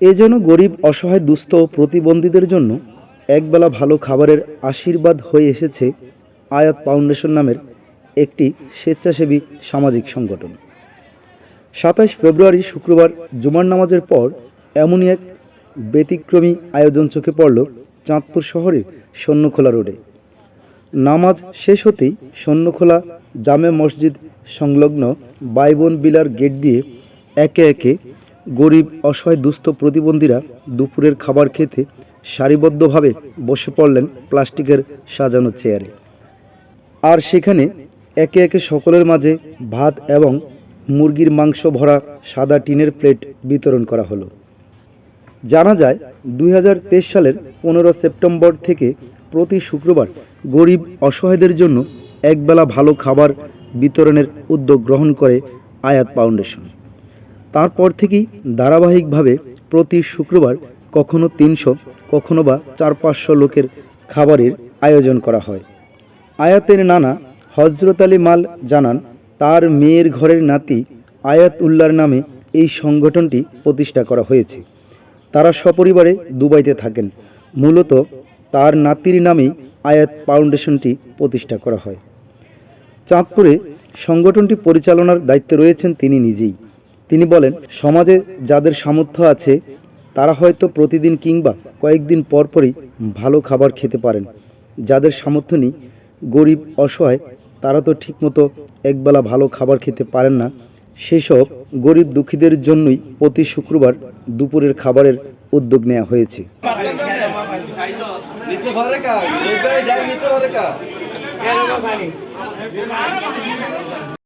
এ যেন গরিব, অসহায়, দুস্থ প্রতিবন্ধীদের জন্য একবেলা ভালো খাবারের আশীর্বাদ হয়ে এসেছে আয়াত ফাউন্ডেশন নামের একটি স্বেচ্ছাসেবী সামাজিক সংগঠন। সাতাশ ফেব্রুয়ারি শুক্রবার জুমার নামাজের পর এমনই এক ব্যতিক্রমী আয়োজন চোখে পড়ল চাঁদপুর শহরের সন্ন্যখোলা রোডে। নামাজ শেষ হতেই সন্ন্যখোলা জামে মসজিদ সংলগ্ন বাইবন বিলার গেট দিয়ে একে একে গরিব, অসহায়, দুস্থ প্রতিবন্ধীরা দুপুরের খাবার খেতে সারিবদ্ধভাবে বসে পড়লেন প্লাস্টিকের সাজানো চেয়ারে। আর সেখানে একে একে সকলের মাঝে ভাত এবং মুরগির মাংস ভরা সাদা টিনের প্লেট বিতরণ করা হলো। জানা যায় দু হাজার তেইশ সালের পনেরো সেপ্টেম্বর থেকে প্রতি শুক্রবার গরিব, অসহায়দের জন্য একবেলা ভালো খাবার বিতরণের উদ্যোগ গ্রহণ করে আয়াত ফাউন্ডেশন। তারপর থেকেই ধারাবাহিকভাবে প্রতি শুক্রবার কখনো তিনশো, কখনো বা চার পাঁচশো লোকের খাবারের আয়োজন করা হয়। আয়াতের নানা হজরত আলী মাল জানান, তার মেয়ের ঘরের নাতি আয়াত উল্লার নামে এই সংগঠনটি প্রতিষ্ঠা করা হয়েছে। তারা সপরিবারে দুবাইতে থাকেন। মূলত তার নাতির নামেই আয়াত ফাউন্ডেশনটি প্রতিষ্ঠা করা হয়। চাঁদপুরে সংগঠনটি পরিচালনার দায়িত্বে রয়েছেন তিনি নিজেই। তিনি বলেন, সমাজে যাদের সামর্থ্য আছে, তারা হয়তো প্রতিদিন কিংবা কয়েকদিন পর পরই ভালো খাবার খেতে পারেন। যাদের সামর্থ্য নেই, গরিব, অসহায়, তারা তো ঠিকমতো একবেলা ভালো খাবার খেতে পারেন না। সেসব গরিব দুঃখীদের জন্যই প্রতি শুক্রবার দুপুরের খাবারের উদ্যোগ নেওয়া হয়েছে।